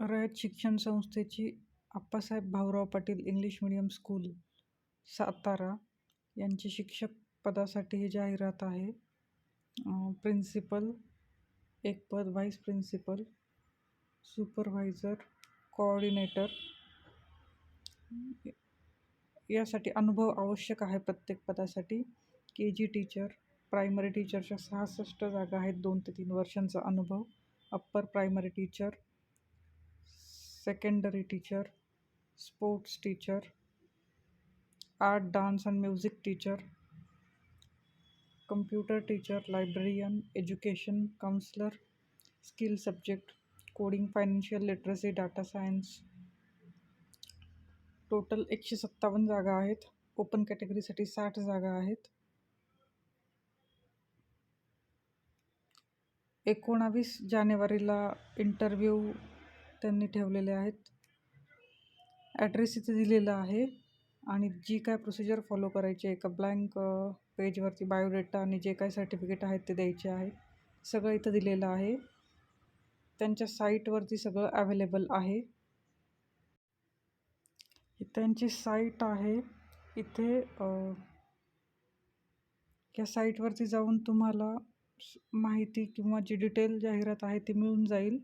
रयत शिक्षण संस्थेची Appasaheb Bhaurao Patil English medium school Satara. यांची शिक्षक पदासाठी ही जाहिरात आहे. प्रिन्सिपल एक पद व्हाईस प्रिन्सिपल सुपरव्हायझर कोऑर्डिनेटर. यासाठी अनुभव आवश्यक आहे प्रत्येक पदासाठी. के जी टीचर प्रायमरी टीचरच्या सहासष्ट जागा आहेत दोन ते तीन वर्षांचा अनुभव. Upper primary teacher secondary teacher sports teacher art dance and music teacher computer teacher librarian education counsellor skill subject coding financial literacy data science total एकशे सत्तावन्न जागा आहेत. ओपन कॅटेगरीसाठी साठ जागा आहेत. एकोणावीस जानेवारीला इंटरव्ह्यू त्यांनी ठेवलेले आहेत. ॲड्रेस इथे दिलेला आहे आणि जी काय प्रोसिजर फॉलो करायची आहे एका ब्लँक पेजवरती बायोडेटा आणि जे काय सर्टिफिकेट आहेत ते द्यायचे आहे. सगळं इथं दिलेलं आहे. त्यांच्या साईटवरती सगळं अवेलेबल आहे. त्यांची साईट आहे इथे या साईटवरती जाऊन तुम्हाला माहिती किंवा जी डिटेल जाहिरात आहे ती मिळून जाईल.